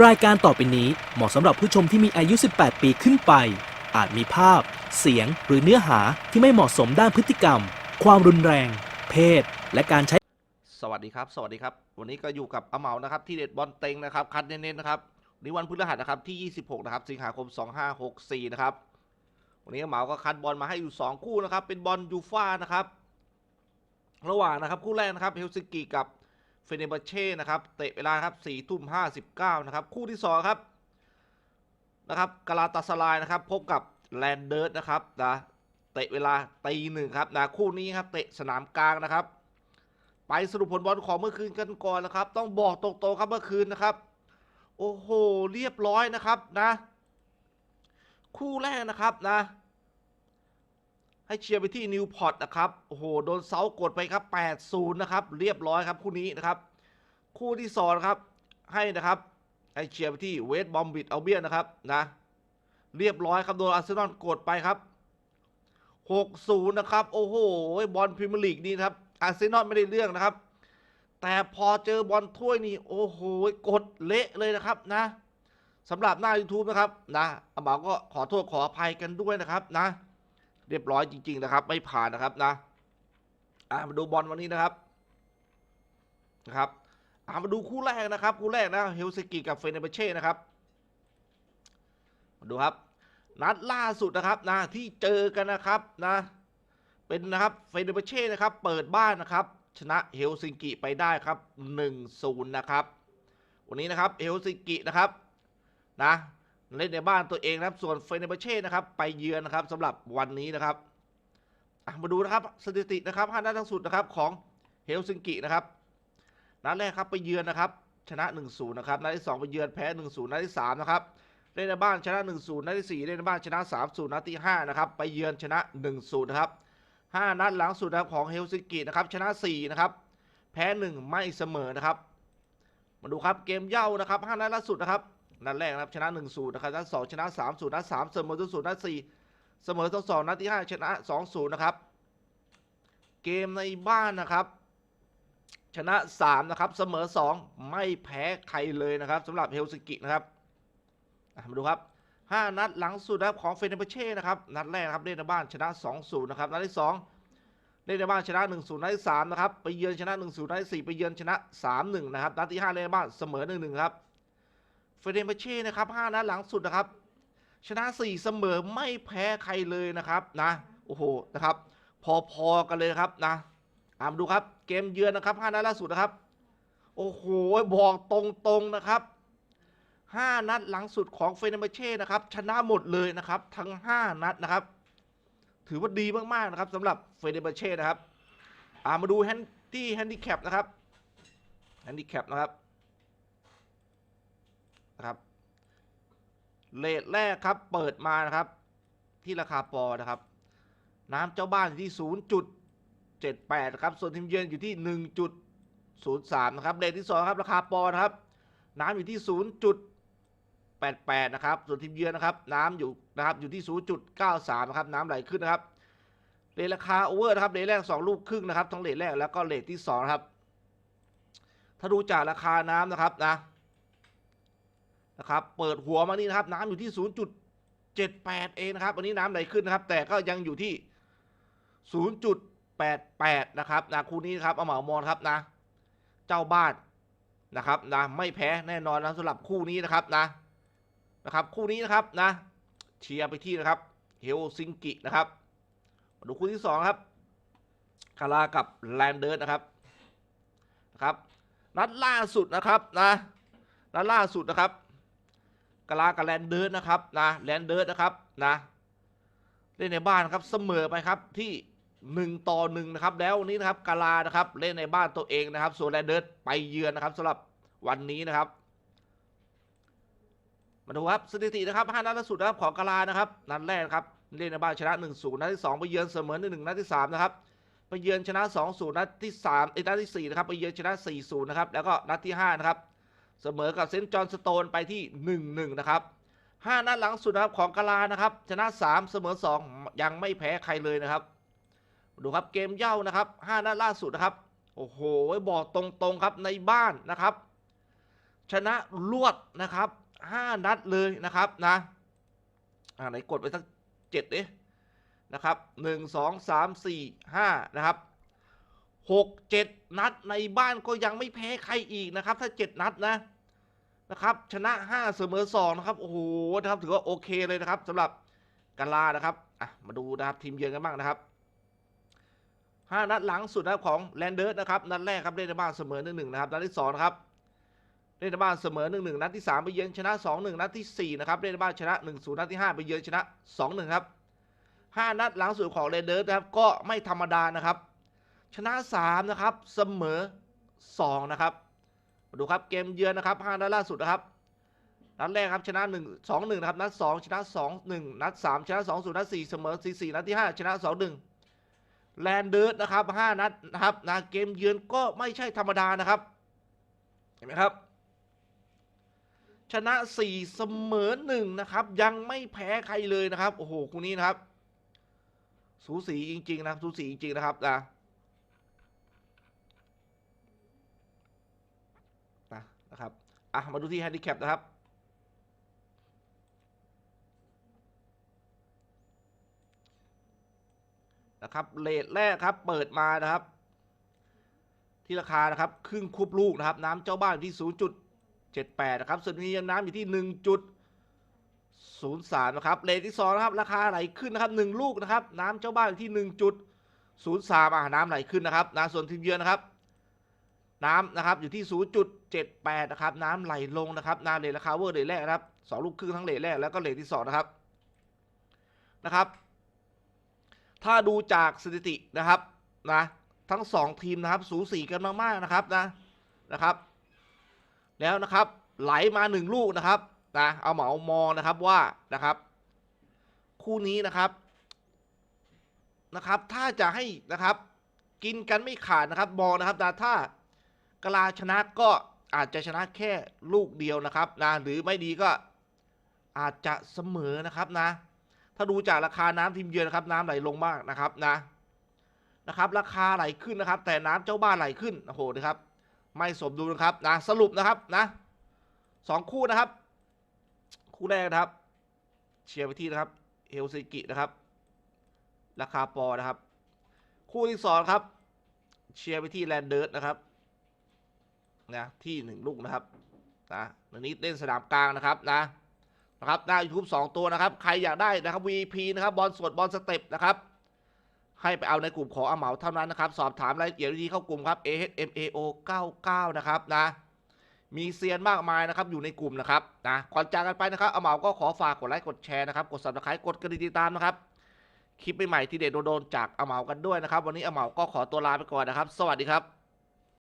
รายการต่อไปนี้เหมาะสำหรับผู้ชมที่มีอายุ 18 ปีขึ้นไป อาจมีภาพ เสียง หรือเนื้อหาที่ไม่เหมาะสมด้านพฤติกรรม ความรุนแรง เพศ และการใช้ สวัสดีครับ สวัสดีครับ วันนี้ก็อยู่กับอาเหมานะครับ ที่เด็ดบอลเต็งนะครับ คัดเน้นๆนะครับวันนี้วันพฤหัสนะครับที่ 26 นะครับ สิงหาคม 2564 นะครับ วันนี้อาเหมาก็คัดบอลมาให้อยู่ 2 คู่นะครับ เป็นบอลยูฟ่านะครับ ระหว่างนะครับคู่แรกนะครับเฮลซิงกิกับ เฟเนบาเช่นะครับเตะเวลาครับ4ทุ่ม59นะครับคู่ที่2ครับนะครับกาลาตาสลายนะครับพบกับแลนเดิร์ดนะครับนะเตะเวลาตีหนึ่งครับนะคู่นี้ครับเตะสนามกลางนะครับ ไปสรุปผลบอลของเมื่อคืนกันก่อนนะครับ ต้องบอกตรงๆครับเมื่อคืนนะครับ โอ้โหเรียบร้อยนะครับนะ คู่แรกนะครับนะ ให้เชียร์ไปที่นิวพอร์ตนะครับ โอ้โห โดนเซากดไปครับ8-0นะครับ เรียบร้อยครับคู่นี้นะครับ คู่ที่สองครับ ให้นะครับ ให้เชียร์ไปที่เวสต์บอมบิดเอาเบียนนะครับนะ เรียบร้อยครับ โดนอาร์เซนอลกดไปครับ6-0นะครับ โอ้โห บอลพรีเมียร์ลีกนี่นะครับ อาร์เซนอลไม่ได้เรื่องนะครับ แต่พอเจอบอลถ้วยนี่ โอ้โห กดเละเลยนะครับนะสำหรับหน้า YouTube นะครับนะอาบ่าวก็ขอโทษขออภัยกันด้วยนะครับนะ เรียบร้อยจริง ๆ นะครับ ไม่ผ่านนะครับนะอ่ามาดูบอลวันนี้นะครับนะครับอ่ามาดูคู่แรกนะครับ คู่แรกนะเฮลซิงกิกับเฟเนเบเช่นะครับมาดูครับ นัดล่าสุดนะครับนะที่เจอกันนะครับนะเป็นนะครับเฟเดเบเช่นะครับ เปิดบ้านนะครับ ชนะเฮลซิงกิไปได้ครับ1-0นะครับ วันนี้นะครับเฮลซิงกินะครับนะ เล่นในบ้านตัวเองนะครับ ส่วนเฟเดเบเช่นะครับ ไปเยือนนะครับสำหรับวันนี้นะครับมาดูนะครับสถิตินะครับห้านัดทั้งสุดนะครับของเฮลซิงกินะครับนัดแรกครับไปเยือนนะครับ ชนะ 1-0 นะครับนัดที่สองไปเยือนแพ้ 1-0นัดที่สามนะครับเล่นในบ้านชนะ 1-0นัดที่ 4 เล่นในบ้านชนะ 3-0นัดที่5นะครับไปเยือนชนะ 1-0 นะครับ 5 นัดหลังสุดนะครับของเฮลซิงกินะครับชนะ 4 นะครับ แพ้ 1 ไม่เสมอนะครับ มาดูครับเกมเย่านะครับ 5 นัดล่าสุดนะครับ นัดแรกนะครับชนะ1-0นย์นะครับนัด2ชนะ3-0นัด3เสมอ0-0นัด4เสมอ2-2นัดที่5ชนะ2-0นย์นะครับ เกมในบ้านนะครับ ชนะ3นะครับเสมอ 2 ไม่แพ้ใครเลยนะครับสำหรับเฮลซิกินะครับมาดูครับ5นัดหลังสุดนะครับของเฟเนเบเช่นะครับนัดแรกนะครับเล่นในบ้านชนะ2-0นะครับนัดที่ 2 เล่นในบ้านชนะ 1-0นัดที่3นะครับไปเยือนชนะ 1-0นัดที่4ไปเยือนชนะ 3-1นะครับนัดที่5เล่นในบ้านเสมอ 1-1ครับ เฟเนเบเช่นะครับ5นัดหลังสุดนะครับ ชนะ4เสมอไม่แพ้ใครเลยนะครับนะโอ้โหนะครับ พอๆกันเลยนะครับนะอามาดูครับ เกมเยือนนะครับ5นัดล่าสุดนะครับ โอ้โหบอกตรงๆนะครับ5นัดหลังสุดของเฟเนเบเช่นะครับ ชนะหมดเลยนะครับ ทั้ง5นัดนะครับ ถือว่าดีมากๆนะครับสำหรับเฟเนเบเช่นะครับอามาดูแฮนดี้แฮนดิแคปนะครับแฮนดิแคปนะครับ นะครับเลทแรกครับเปิดมานะครับ ที่ราคาปอนะครับ น้ำเจ้าบ้านอยู่ที่ 0.78นะครับส่วนทีมเยือนอยู่ที่ 1.03 นะครับเลทที่2ครับราคาปอนะครับ น้ำอยู่ที่ 0.88 นะครับส่วนทีมเยือนนะครับ น้ำอยู่นะครับอยู่ที่ 0.93 นะครับน้ำไหลขึ้นนะครับเลทราคาโอเวอร์นะครับเลทแรก 2 ลูกครึ่งนะครับทั้งเลทแรกแล้วก็เลทที่2ครับถ้าดูจากราคาน้ำนะครับนะ นะครับเปิดหัวมานี่นะครับ น้ำอยู่ที่ 0.78 เองนะครับวันนี้น้ำไหลขึ้นนะครับ แต่ก็ยังอยู่ที่ 0.88 นะครับนะคู่นี้นครับเอาเหมามอนครับนะ เจ้าบ้านนะครับนะไม่แพ้แน่นอนนะสำหรับคู่นี้นะครับนะนะครับ คู่นี้นะครับนะ เชียร์ไปที่นะครับเฮลซิงกินะครับมาดูคู่ที่สองครับคารากับแลนเดอร์นะครับนะครับ นัดล่าสุดนะครับนะนัดล่าสุดนะครับ กลากับแลนเดอร์นะครับนะแลนเดอร์นะครับนะเล่นในบ้านครับเสมอไปครับที่หนึ่งต่อหนึ่งนะครับ แล้ววันนี้นะครับกาลานะครับ เล่นในบ้านตัวเองนะครับส่วนแลนเดอร์ไปเยือนนะครับสำหรับวันนี้นะครับ มาดูครับสถิตินะครับ5นัดล่าสุดนะครับของกาลานะครับนัดแรกครับเล่นในบ้านชนะ1-0นัดที่2ไปเยือนเสมอ1-1นัดที่3นะครับไปเยือนชนะ2-0นัดที่3เอยนัดที่4นะครับไปเยือนชนะ4-0นะครับแล้วก็นัดที่5นะครับ เสมอกับเซนต์จอห์นสโตนไปที่ 1-1 นะครับ 5 นัดหลังสุดนะครับของกาลานะครับ ชนะ 3 เสมอ 2 ยังไม่แพ้ใครเลยนะครับ ดูครับเกมเย่านะครับ 5 นัดล่าสุดนะครับ โอ้โห บอกตรงๆครับในบ้านนะครับ ชนะรวดนะครับห้านัดเลยนะครับนะอ่าไหนกดไปสักเจ็ดเนะครับหนึ่งสองสามสี่ห้านะครับหกเจ็ดนัดในบ้านก็ยังไม่แพ้ใครอีกนะครับ ถ้าเจ็ดนัดนะ นะครับชนะห้าเสมอสองนะครับโอ้โหนะครับถือว่าโอเคเลยนะครับสำหรับกาลานะครับอะมาดูนะครับทีมเยือนกันบ้างนะครับห้านัดหลังสุดนะครับของแลนเดอร์นะครับนัดแรกครับเล่นในบ้านเสมอหนึ่งหนึ่งนะครับนัดที่สองนะครับเล่นในบ้านเสมอ1-1นัดที่3ไปเยือนชนะ 2-1นัดทีสี่4นะครับเล่นในบ้านชนะ1-0นัดที่5ไปเยือนชนะ 2-1ครับ5นัดหลังสุดของเรเดอร์นะครับก็ไม่ธรรมดานะครับ ชนะ 3 นะครับ เสมอ 2 นะครับ มาดูครับเกมเยือนนะครับ5นัดล่าสุดนะครับนัดแรกครับชนะ1 2-1นะครับนัด2ชนะ2-1นัด3ชนะ2-0นัด4เสมอ4-4นัดที่5ชนะ2-1แลนเดอร์นะครับ5นัดนะครับนะเกมเยือนก็ไม่ใช่ธรรมดานะครับเห็นไหมครับ ชนะ4เสมอ1นะครับ ยังไม่แพ้ใครเลยนะครับโอ้โหคู่นี้นะครับ สูสีจริง ๆ นะครับสูสีจริงๆนะครับนะ นะครับอะมาดูที่แฮนดิแคปนะครับนะครับเลทแรกครับ เปิดมานะครับ ที่ราคานะครับครึ่งคูบลูกนะครับ น้ำเจ้าบ้านอยู่ที่ 0.78 นะครับส่วนนี้น้ำอยู่ที่ 1.03 นะครับเลทที่2นะครับ ราคาไหลขึ้นนะครับ1ลูกนะครับ น้ำเจ้าบ้านอยู่ที่ 1.03อ่าน้ำไหลขึ้นนะครับนะส่วนทีมเยือนนะครับ น้ำนะครับอยู่ที่ 0.78 นะครับ น้ำไหลลงนะครับนาเลทราคาเวอร์เลทแรกนะครับสองลูกครึ่งทั้งเลทแรกแล้วก็เลทที่2นะครับนะครับ ถ้าดูจากสถิตินะครับนะทั้งสองทีมนะครับสูสีกันมากๆนะครับนะนะครับ แล้วนะครับไหลมาหนึ่งลูกนะครับนะเอาเหมามองนะครับว่านะครับ คู่นี้นะครับนะครับ ถ้าจะให้นะครับ กินกันไม่ขาดนะครับมองนะครับนะถ้า กลาชนะก็อาจจะชนะแค่ลูกเดียวนะครับนะหรือไม่ดีก็อาจจะเสมอนะครับนะ ถ้าดูจากราคาน้ำทีมเยือนนะครับ น้ำไหลลงมากนะครับนะนะครับ ราคาไหลขึ้นนะครับ แต่น้ำเจ้าบ้านไหลขึ้นโอ้โหนะครับ ไม่สมดุลนะครับนะสรุปนะครับนะสองคู่นะครับ คู่แรกนะครับ เชียร์ไปที่นะครับเฮลซิกินะครับ ราคาปอนะครับ คู่ที่สองครับ เชียร์ไปที่แลนเดิร์สนะครับ นะที่หนึ่งลูกนะครับนะอันนี้เล่นสนามกลางนะครับนะนะครับหน้า YouTube 2 ตัวนะครับ ใครอยากได้นะครับ VP นะครับบอลสดบอลสเต็ปนะครับให้ไปเอาในกลุ่มของอาเหมาเท่านั้นนะครับ สอบถามรายละเอียดวิธีเข้ากลุ่มครับ AHMAO 99 นะครับนะมีเซียนมากมายนะครับอยู่ในกลุ่มนะครับนะก่อนจากกันไปนะครับอาเหมาก็ขอฝากกดไลค์กดแชร์นะครับกด subscribe กดกระดิ่งติดตามนะครับคลิปใหม่ๆที่เด็ดโดนๆจากอาเหมากันด้วยนะครับ วันนี้อาเหมาก็ขอตัวลาไปก่อนนะครับ สวัสดีครับ